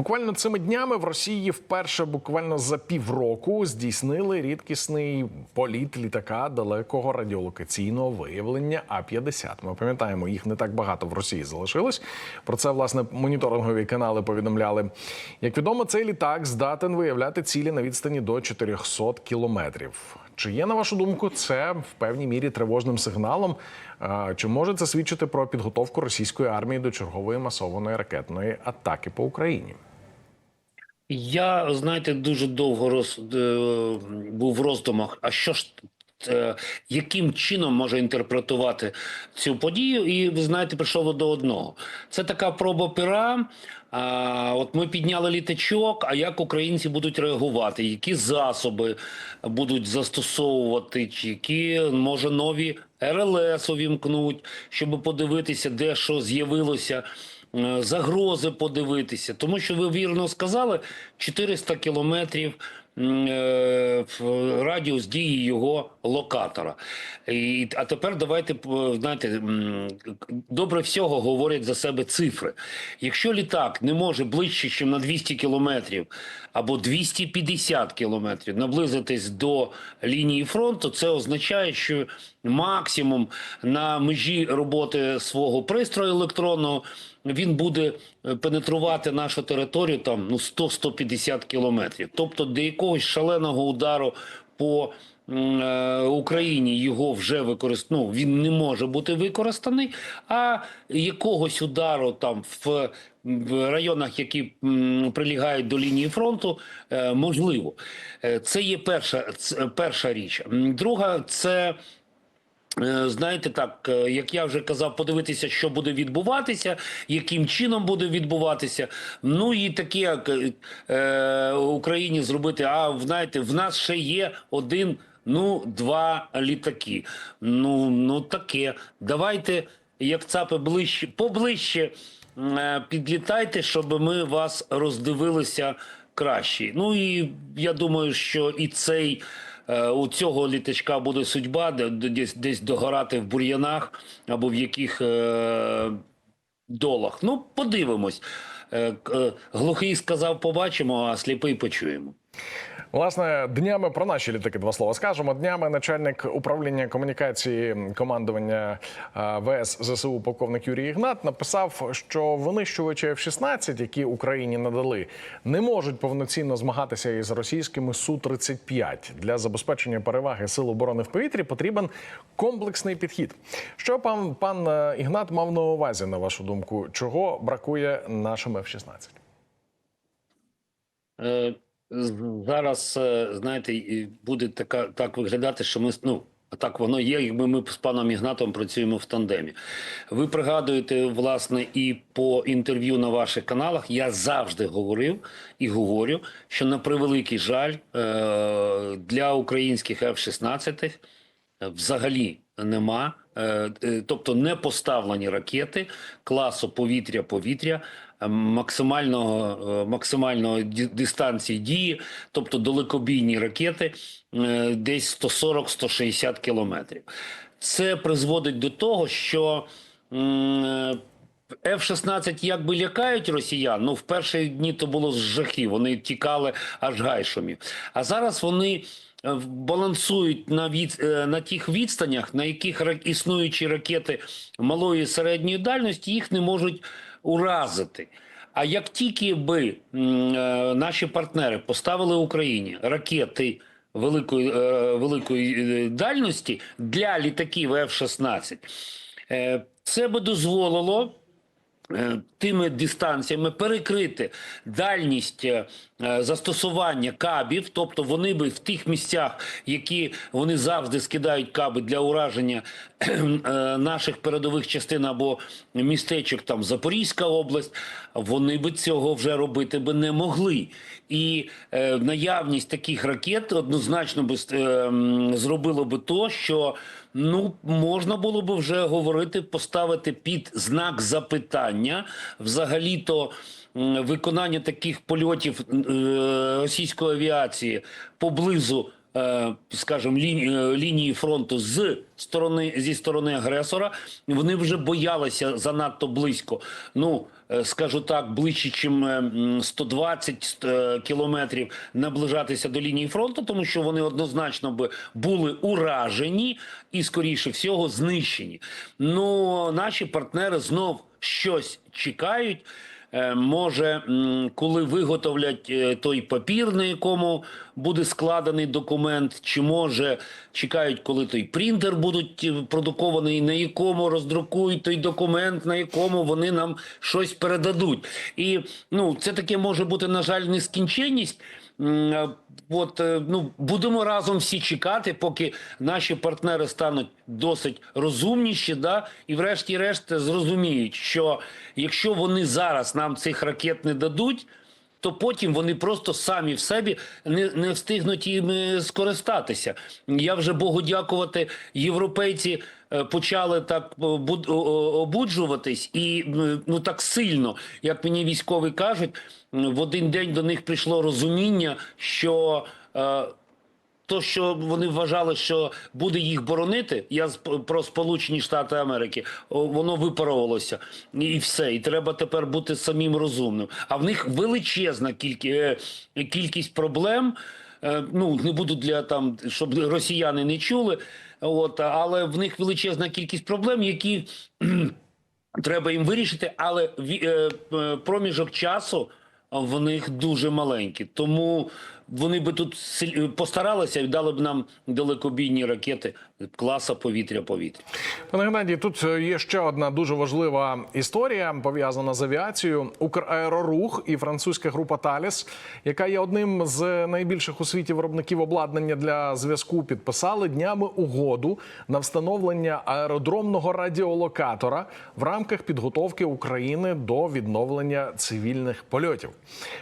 Буквально цими днями в Росії вперше буквально за півроку здійснили рідкісний політ літака далекого радіолокаційного виявлення А-50. Ми пам'ятаємо, їх не так багато в Росії залишилось. Про це власне моніторингові канали повідомляли. Як відомо, цей літак здатен виявляти цілі на відстані до 400 кілометрів. Чи є на вашу думку це в певній мірі тривожним сигналом? Чи може це свідчити про підготовку російської армії до чергової масованої ракетної атаки по Україні? Я, знаєте, дуже довго роз, е, був в роздумах, а що ж, е, яким чином може інтерпретувати цю подію? І ви знаєте, прийшов до одного. Це така проба пера. А, от ми підняли літачок, а як українці будуть реагувати? Які засоби будуть застосовувати, чи які може нові РЛС увімкнуть, щоб подивитися, де що з'явилося загрози подивитися, тому що ви вірно сказали 400 кілометрів е, радіус дії його локатора. І, а тепер давайте п- знаєте, добре всього говорять за себе цифри. Якщо літак не може ближче, ніж на 200 кілометрів або 250 кілометрів наблизитись до лінії фронту, це означає, що максимум на межі роботи свого пристрою електронного він буде е, пенетрувати нашу територію там ну 100-150 кілометрів. Тобто до якогось шаленого удару по е, Україні його вже використ... ну, він не може бути використаний, а якогось удару там в, в районах, які м, прилігають до лінії фронту, е, можливо. Це є перша, перша річ. Друга це. Е, Знаєте, так е, як я вже казав, подивитися, що буде відбуватися, яким чином буде відбуватися. Ну і таке як е, е, Україні зробити. А знаєте, в нас ще є один, ну два літаки. Ну ну таке. Давайте, як цапи ближче, поближче підлітайте, щоб ми вас роздивилися краще. Ну і я думаю, що і цей. Е, У цього літачка буде судьба, де- де- десь десь догорати в бур'янах або в яких е, долах. Ну, подивимось. Е, Глухий сказав, побачимо, а сліпий почуємо. Власне, днями про наші літаки два слова скажемо. Днями начальник управління комунікації командування ВС ЗСУ полковник Юрій Ігнат написав, що винищувачі F-16, які Україні надали, не можуть повноцінно змагатися із російськими Су-35. Для забезпечення переваги сил оборони в повітрі потрібен комплексний підхід. Що пан пан е, Ігнат мав на увазі, на вашу думку, чого бракує нашим F-16? Е, з- Зараз, е, знаєте, буде така, так виглядати, що ми ну. Так воно є, якби ми з паном Ігнатом працюємо в тандемі. Ви пригадуєте, власне, і по інтерв'ю на ваших каналах я завжди говорив і говорю, що на превеликий жаль е, для українських F-16 взагалі нема. Е, е, Тобто не поставлені ракети класу повітря-повітря е, максимального, е, максимального дистанції дії, тобто далекобійні ракети десь 140-160 кілометрів. Це призводить до того, що м, е, F-16 якби лякають росіян, ну в перші дні то було з жахів, вони тікали аж гайшомів. А зараз вони балансують на від е, на тих відстанях, на яких існуючі ракети малої і середньої дальності їх не можуть уразити. А як тільки би е, наші партнери поставили Україні ракети великої, е, великої е, дальності для літаків F-16, е, це би дозволило е, тими дистанціями перекрити дальність е, е, застосування кабів, тобто вони би в тих місцях, які вони завжди скидають каби для ураження е, наших передових частин або містечок, там Запорізька область, вони би цього вже робити би не могли. І е, наявність таких ракет однозначно би е, зробило би то, що ну можна було би вже говорити, поставити під знак запитання взагалі-то виконання таких польотів е, російської авіації поблизу е, скажімо, лінії, лінії фронту з сторони зі сторони агресора. Вони вже боялися занадто близько. Ну е, скажу так, ближче, ніж 120 е, кілометрів наближатися до лінії фронту, тому що вони однозначно би були уражені і, скоріше всього, знищені. Ну наші партнери знов щось чекають. Е, Може, коли виготовлять е, той папір, на якому буде складений документ, чи може чекають, коли той принтер будуть е, продукований, на якому роздрукують той документ, на якому вони нам щось передадуть. І ну, це таке може бути, на жаль, нескінченність. Е, От е, ну будемо разом всі чекати, поки наші партнери стануть досить розумніші, да? І врешті-решт зрозуміють, що якщо вони зараз нам цих ракет не дадуть, то потім вони просто самі в собі не, не встигнуть їм скористатися. Я вже Богу дякувати, європейці е, почали так е, обуджуватись і е, ну так сильно, як мені військові кажуть, в один день до них прийшло розуміння, що. Е, то, що вони вважали, що буде їх боронити, я про Сполучені Штати Америки, воно випарувалося і все. І треба тепер бути самим розумним. А в них величезна кількість, кількість проблем. Е, Ну не буду для там, щоб росіяни не чули. От але в них величезна кількість проблем, які треба їм вирішити, але е, е, проміжок часу в них дуже маленький. Тому вони би тут силь- постаралися і дали б нам далекобійні ракети класа повітря-повітря. Пане Геннадій, тут є ще одна дуже важлива історія пов'язана з авіацією. Украерорух і французька група Таліс, яка є одним з найбільших у світі виробників обладнання для зв'язку, підписали днями угоду на встановлення аеродромного радіолокатора в рамках підготовки України до відновлення цивільних польотів.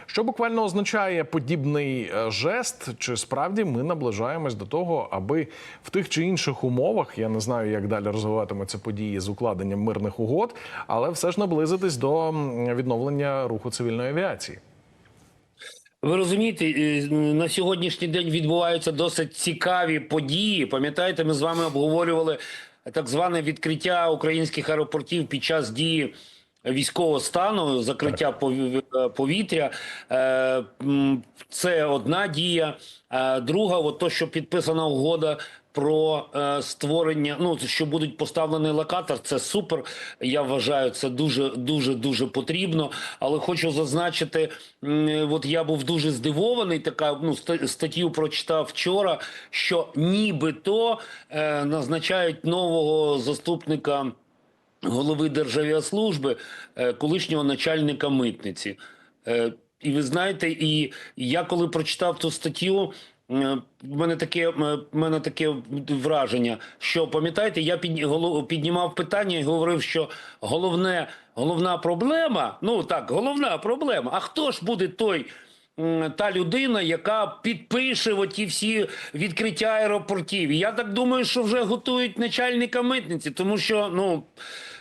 Що буквально означає подібний е, жест? Чи справді ми наближаємось до того, аби в тих чи інших умовах, я не знаю, як далі розвиватимуться події з укладенням мирних угод, але все ж наблизитись до відновлення руху цивільної авіації? Ви розумієте, е, на сьогоднішній день відбуваються досить цікаві події. Пам'ятаєте, ми з вами обговорювали так зване відкриття українських аеропортів під час дії військового стану, закриття е, повітря. Е, Це одна дія. Е, Друга, от то, що підписана угода. Про е, створення, ну що будуть поставлений локатор, це супер. Я вважаю, це дуже дуже дуже потрібно. Але хочу зазначити, м, от я був дуже здивований. Така ну ста- статтю прочитав вчора, що нібито е, назначають нового заступника голови Державіаслужби, е, колишнього начальника митниці. Е, І ви знаєте, і я коли прочитав ту статтю. е, В мене таке в мене таке враження, що пам'ятаєте, я під, голо- піднімав питання і говорив, що головне, головна проблема, ну так, головна проблема. А хто ж буде той та людина, яка підпише оті всі відкриття аеропортів? Я так думаю, що вже готують начальника митниці, тому що ну.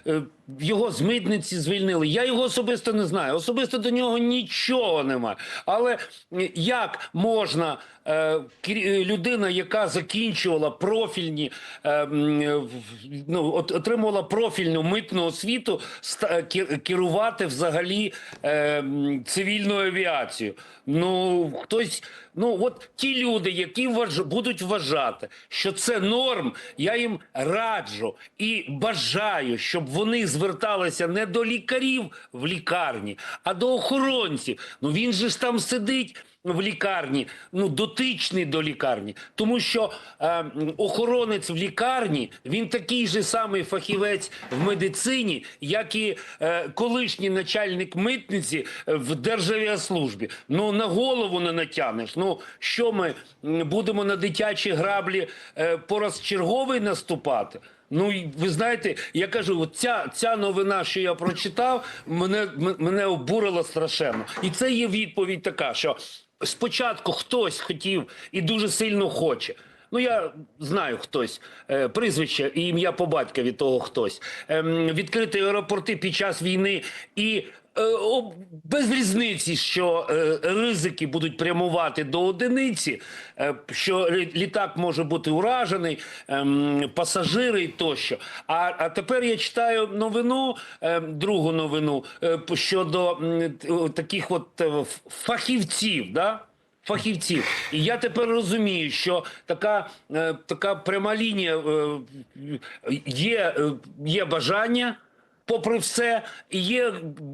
Е, Його з митниці звільнили. Я його особисто не знаю. Особисто до нього нічого немає. Але е, як можна е, людина, яка закінчувала профільні, ну, отримувала профільну митну освіту, керувати взагалі цивільною авіацією? Ну хтось, ну от ті люди, які вваж, будуть вважати, що це норм, я їм раджу і бажаю, щоб вони зверталися не до лікарів в лікарні, а до охоронців. Ну він же ж там сидить. В лікарні, ну дотичний до лікарні, тому що е, охоронець в лікарні він такий же самий фахівець в медицині, як і е, колишній начальник митниці е, в Державіаслужбі. Ну на голову не натягнеш. Ну що ми будемо на дитячі граблі е, порозчерговий наступати? Ну і ви знаєте, я кажу, от ця, ця новина, що я прочитав, мене, мене обурила страшенно. І це є відповідь така, що спочатку хтось хотів і дуже сильно хоче. Ну, я знаю хтось, е, прізвище і ім'я по батькові того хтось. Ем, відкрити аеропорти під час війни і без різниці, що е, ризики будуть прямувати до одиниці, е, що літак може бути уражений, ем, пасажири тощо. А, а тепер я читаю новину, е, другу новину е, щодо таких от е, фахівців. Да? Фахівців, і я тепер розумію, що така, е, така пряма лінія е, є, е, є бажання, попри все, є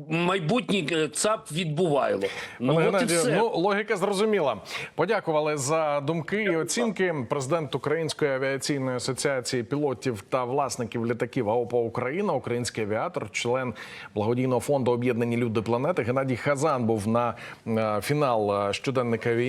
майбутній е, ЦАП відбувайло. Ну Пане от і все. ну логіка зрозуміла. Подякували за думки і оцінки. Президент Української авіаційної асоціації пілотів та власників літаків АОПА Україна, український авіатор, член благодійного фонду Об'єднані люди планети Геннадій Хазан був на е, фінал е, щоденника війни.